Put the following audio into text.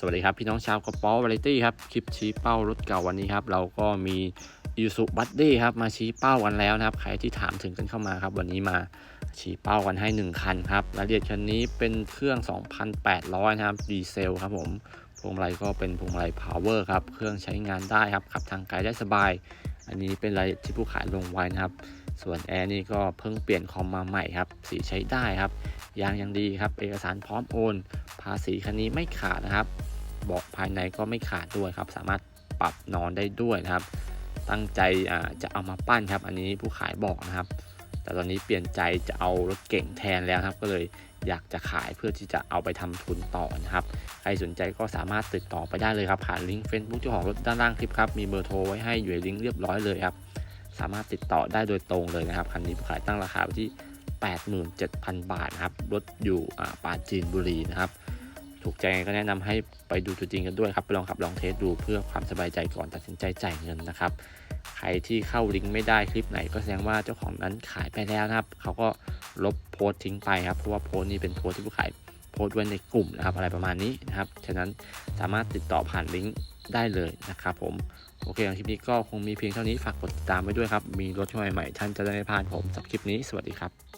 สวัสดีครับ พี่น้องชาวกระป๋อวาไรตี้ครับ คลิปชี้เป้ารถเก่าวันนี้ครับ เราก็มียูสุบัตดี้ครับ มาชี้เป้ากันแล้วนะครับ ใครที่ถามถึงกันเข้ามาครับ วันนี้มาชี้เป้ากันให้ 1 คันครับรายละเอียดคันนี้เป็นเครื่อง 2,800 นะครับ ดีเซลครับผมพวงมาลัยก็เป็นพวงมาลัยพาวเวอร์ครับ เครื่องใช้งานได้ครับขับทางไกลได้สบาย อันนี้เป็นรายละเอียดที่ผู้ขายลงไว้นะครับ ส่วนแอร์นี่ก็เพิ่งเปลี่ยนคอมมาใหม่ครับ สีใช้ได้ครับยางยังดีครับ เอกสารพร้อมโอน ภาษีคันนี้ไม่ขาดนะครับ เบาะภายในก็ไม่ขาดด้วยครับ สามารถปรับนอนได้ด้วยนะครับ ตั้งใจจะเอามาปั้นครับ อันนี้ผู้ขายบอกนะครับ แต่ตอนนี้เปลี่ยนใจจะเอารถเก่งแทนแล้วครับ ก็เลยอยากจะขายเพื่อที่จะเอาไปทำทุนต่อนะครับ ใครสนใจก็สามารถติดต่อไปได้เลยครับ ผ่านลิงก์ Facebook เจ้าของรถด้านล่างคลิปครับมีเบอร์โทรไว้ให้อยู่ในลิงก์เรียบร้อยเลยครับสามารถติดต่อได้โดยตรงเลยนะครับคันนี้ผู้ขายตั้งราคาไว้ที่ 87,000 บาทนะครับรถอยู่อ่าปาจีนบุรีนะครับ ถูกใจก็แนะนำให้ไปดูตัวจริงกันด้วยครับไปลองขับลองเทสดูเพื่อความสบายใจก่อนตัดสินใจจ่ายเงินนะครับ ใครที่เข้าลิงก์ไม่ได้คลิปไหน ก็แสดงว่าเจ้าของนั้นขายไปแล้วนะครับ เขาก็ลบโพสต์ทิ้งไปครับเพราะว่าโพสต์นี้เป็นโพสต์ที่ผู้ขายโพสต์ไว้ในกลุ่มนะครับ อะไรประมาณนี้นะครับฉะนั้นสามารถติดต่อผ่านลิงก์ได้เลยนะครับผมโอเคคลิปนี้ก็คงมีเพียงเท่านี้ฝากกดติดตามไว้ด้วยครับ มีรถใหม่ๆท่านจะได้ไม่พลาดผมสำหรับคลิปนี้สวัสดีครับ